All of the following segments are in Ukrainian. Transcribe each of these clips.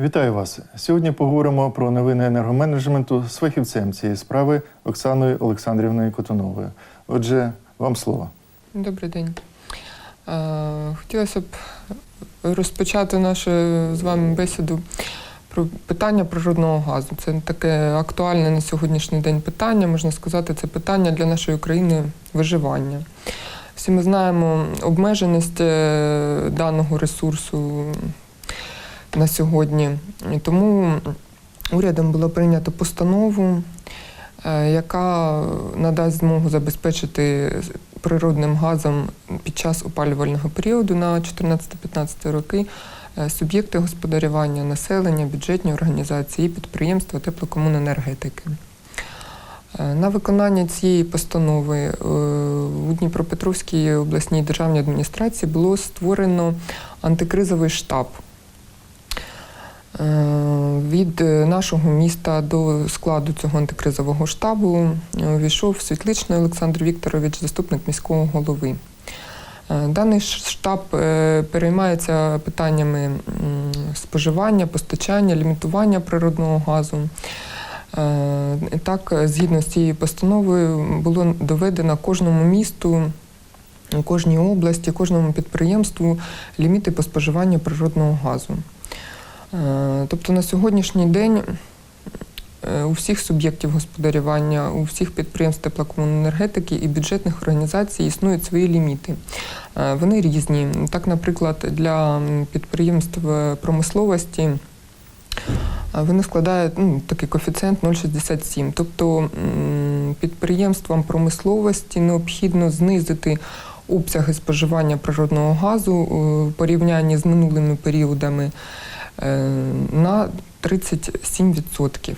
Вітаю вас. Сьогодні поговоримо про новини енергоменеджменту з фахівцем цієї справи Оксаною Олександрівною Котуновою. Отже, вам слово. Добрий день. Е, Хотілося б розпочати нашу з вами бесіду про питання природного газу. Це таке актуальне на сьогоднішній день питання. Можна сказати, це питання для нашої країни виживання. Всі ми знаємо обмеженість е, даного ресурсу на сьогодні. Тому урядом було прийнято постанову, е, яка надасть змогу забезпечити природним газом під час опалювального періоду на 14-15 роки е, суб'єкти господарювання, населення, бюджетні організації підприємства теплокомуненергетики. Е, На виконання цієї постанови у Дніпропетровській обласній державній адміністрації було створено антикризовий штаб. Е, Від е, нашого міста до складу цього антикризового штабу е, увійшов Світличний Олександр Вікторович, заступник міського голови. Даний штаб переймається питаннями споживання, постачання, лімітування природного газу. Так, згідно з цією постановою, було доведено кожному місту, кожній області, кожному підприємству ліміти по споживанню природного газу. Е, Тобто на сьогоднішній день е, у всіх суб'єктів господарювання, у всіх підприємств теплокомуненергетики і бюджетних організацій існують свої ліміти. Е, Вони різні. Так, наприклад, для підприємств промисловості вони складають ну, такий коефіцієнт 0,67. Тобто підприємствам промисловості необхідно знизити обсяги споживання природного газу в порівнянні з минулими періодами на 37%.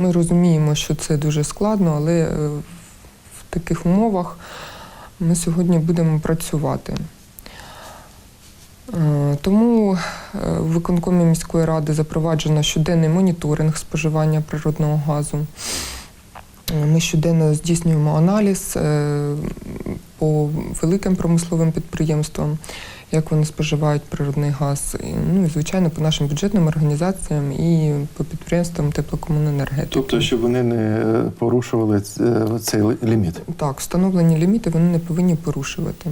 Ми розуміємо, що це дуже складно, але е, в таких умовах ми сьогодні будемо працювати. Е, Тому е, в виконкомі міської ради запроваджено щоденний моніторинг споживання природного газу. Е, Ми щоденно здійснюємо аналіз е, по великим промисловим підприємствам, як вони споживають природний газ. Ну і звичайно, по нашим бюджетним організаціям і по підприємствам теплокомуненергетики. Тобто, щоб вони не е, порушували е, цей ліміт. Так, встановлені ліміти вони не повинні порушувати.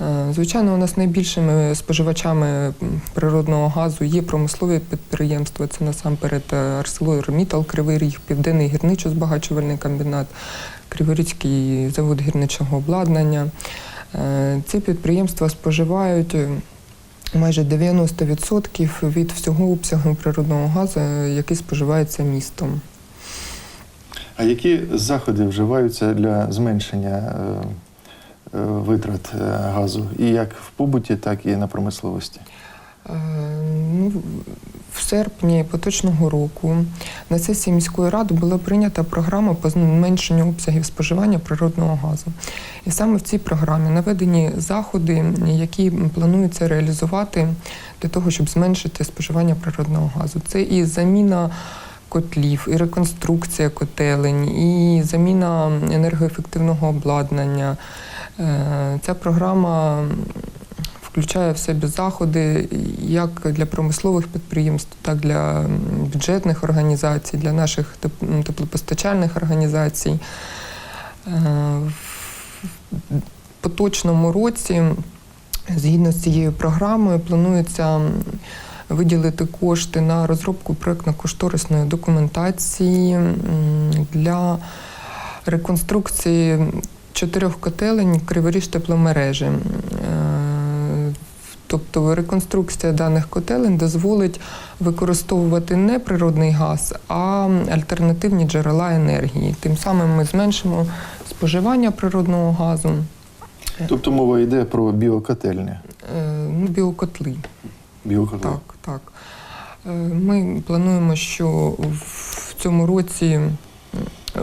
Е, Звичайно, у нас найбільшими споживачами природного газу є промислові підприємства. Це насамперед ArcelorMittal, Кривий Ріг, Південний гірничо-збагачувальний комбінат, Криворізький завод гірничого обладнання. Е, Ці підприємства споживають е, майже 90% від всього обсягу природного газу, який споживається містом. А які заходи вживаються для зменшення е, витрат газу і як в побуті, так і на промисловості? Е, Ну, в серпні поточного року на сесії міської ради була прийнята програма по зменшенню обсягів споживання природного газу. І саме в цій програмі наведені заходи, які планується реалізувати для того, щоб зменшити споживання природного газу. Це і заміна котлів, і реконструкція котелень, і заміна енергоефективного обладнання. Е, Ця програма включає в себе заходи як для промислових підприємств, так і для бюджетних організацій, для наших теплопостачальних організацій. Е, В поточному році, згідно з цією програмою, планується виділити кошти на розробку проєктно-кошторисної документації для реконструкції чотирьох котелень Криворіж тепломережі. Тобто реконструкція даних котелень дозволить використовувати не природний газ, а альтернативні джерела енергії. Тим самим ми зменшимо споживання природного газу, Тобто мова йде про біокотельні. е, ну, біокотли. Біокотли. Так, так. Е, Ми плануємо, що в цьому році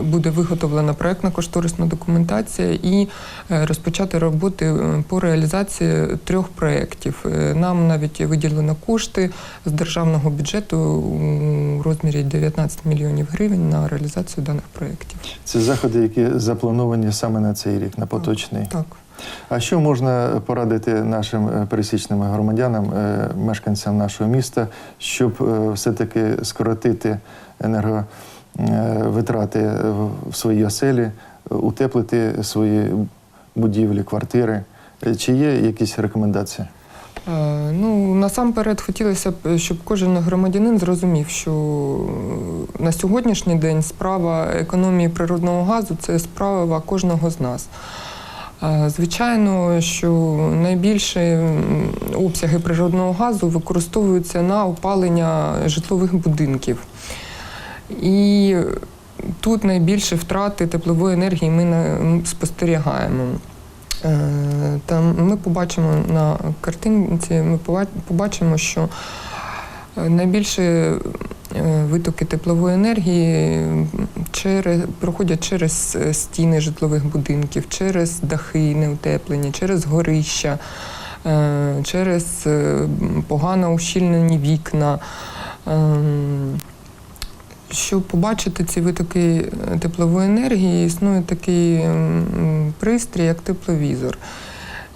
буде виготовлена проєктна кошторисна документація і е, розпочати роботи е, по реалізації трьох проєктів. Е, Нам навіть виділено кошти з державного бюджету у розмірі 19 мільйонів гривень на реалізацію даних проєктів. Це заходи, які заплановані саме на цей рік, на поточний. Так. А що можна порадити нашим пересічним громадянам, мешканцям нашого міста, щоб все-таки скоротити енерговитрати в своїй оселі, е, утеплити свої будівлі, квартири? Е, Чи є якісь рекомендації? Е, Ну, насамперед хотілося б, щоб кожен громадянин зрозумів, що е, на сьогоднішній день справа економії природного газу це справа кожного з нас. Е, Звичайно, що найбільші обсяги природного газу використовуються на опалення житлових будинків. І тут найбільше втрати теплової енергії ми спостерігаємо. Е, Там ми побачимо на картинці, ми побачимо, що е, найбільше витоки теплової енергії через, проходять через е, стіни житлових будинків, через дахи неутеплені, через горища, через погано ущільнені вікна. Щоб побачити ці витоки е, теплової енергії, існує такий пристрій, як тепловізор.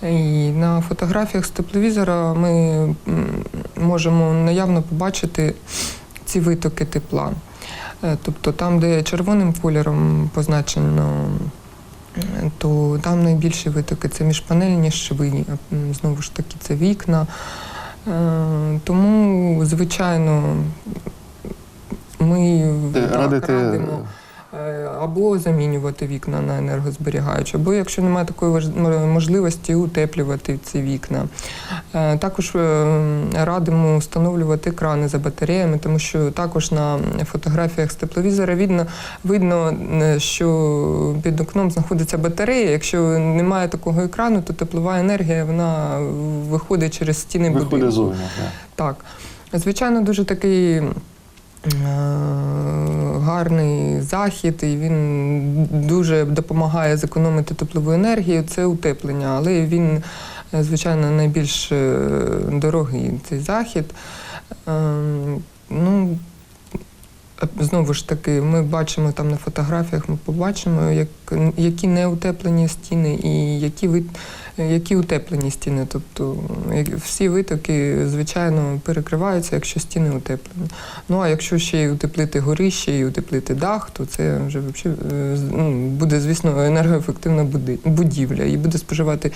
І на фотографіях з тепловізора ми можемо наявно побачити ці витоки тепла. Е, Тобто там, де червоним кольором позначено, е, то там найбільші витоки це міжпанельні шви, знову ж таки, це вікна. Тому, звичайно, ми так, Радити радимо е, або замінювати вікна на енергозберігаючі, або якщо немає такої можливості, утеплювати ці вікна. Е, Також е, радимо встановлювати екрани за батареями, тому що також на фотографіях з тепловізора видно, видно, що під окном знаходиться батарея. Якщо немає такого екрану, то теплова енергія вона виходить через стіни будинку. виходить зовні. так. Так. Звичайно, дуже такий гарний захід, і він дуже допомагає зекономити теплову енергію. Це утеплення, але він, е, звичайно, найбільш е, дорогий цей захід. Ем, Ну, Знову ж таки, ми бачимо там на фотографіях, ми побачимо, як, які не утеплені стіни і які, вит, які утеплені стіни. Тобто всі витоки, звичайно, перекриваються, якщо стіни утеплені. Ну а якщо ще й утеплити горище і утеплити дах, то це вже вообще, е, ну, буде, звісно, енергоефективна будівля і буде споживати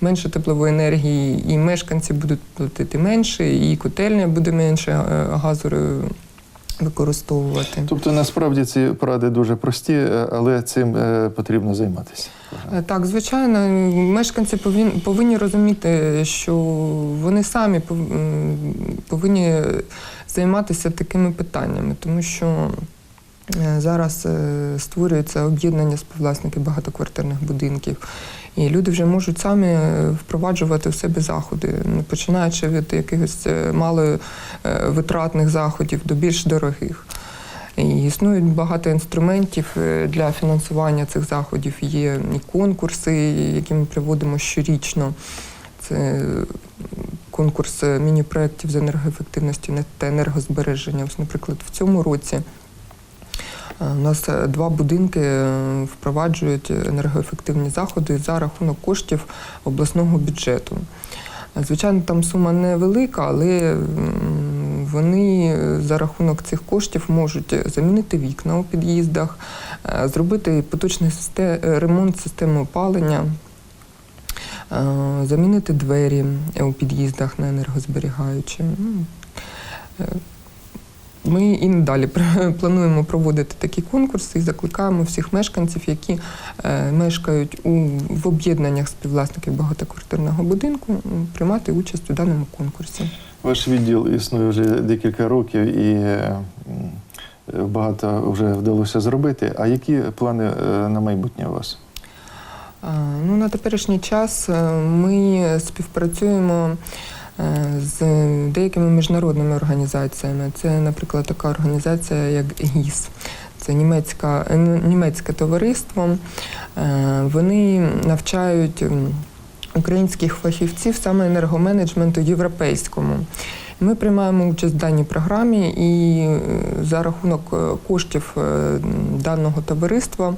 менше теплової енергії, і мешканці будуть платити менше, і котельня буде менше е, газу е, використовувати. Тобто насправді ці поради дуже прості, е, але цим е, потрібно займатися. Е, Так, звичайно, мешканці повинні, повинні розуміти, що вони самі пов- повинні займатися такими питаннями, тому що зараз е, створюється об'єднання співвласників багатоквартирних будинків. І люди вже можуть самі е, впроваджувати в себе заходи, ну, починаючи від якихось е, маловитратних заходів до більш дорогих. І існують багато інструментів е, для фінансування цих заходів. Є і конкурси, які ми проводимо щорічно. Це е, конкурс е, міні-проєктів з енергоефективності та енергозбереження. Ось, наприклад, в цьому році е, у нас е, два будинки е, впроваджують енергоефективні заходи за рахунок коштів обласного бюджету. Е, Звичайно, там сума невелика, але вони е, за рахунок цих коштів можуть замінити вікна у під'їздах, е, зробити поточний систе- е, ремонт системи опалення, е, замінити двері у під'їздах на енергозберігаючі. Е, Ми і надалі плануємо проводити такі конкурси і закликаємо всіх мешканців, які е, мешкають у, в об'єднаннях співвласників багатоквартирного будинку, приймати участь у даному конкурсі. Ваш відділ існує вже декілька років і е, багато вже вдалося зробити. А які плани е, на майбутнє у вас? А, Ну, на теперішній час е, ми співпрацюємо е, з деякими міжнародними організаціями. Це, наприклад, така організація, як ГІС. Це німецька, е, німецьке товариство. Е, Вони навчають українських фахівців саме енергоменеджменту європейському. Ми приймаємо участь в даній програмі і е, за рахунок е, коштів е, даного товариства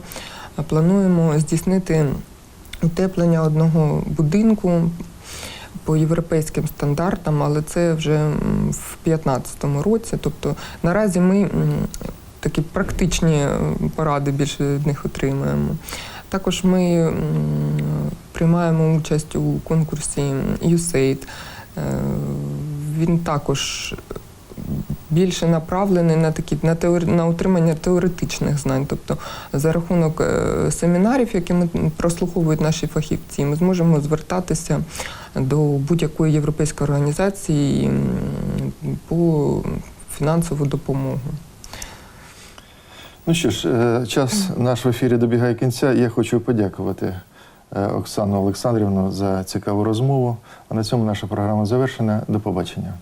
е, плануємо здійснити утеплення одного будинку по європейським стандартам, але це вже в 2015 році. Тобто наразі ми такі практичні е, поради більше від них отримуємо. Також ми приймаємо участь у конкурсі USAID. Е, Він також більше направлений на такі на теор... на отримання теоретичних знань. Тобто, за рахунок е, семінарів, які ми прослуховують наші фахівці, ми зможемо звертатися до будь-якої європейської організації по фінансову допомогу. Ну що ж, е, час наш в ефірі добігає кінця. Я хочу подякувати е, Оксану Олександрівну за цікаву розмову. А на цьому наша програма завершена. До побачення.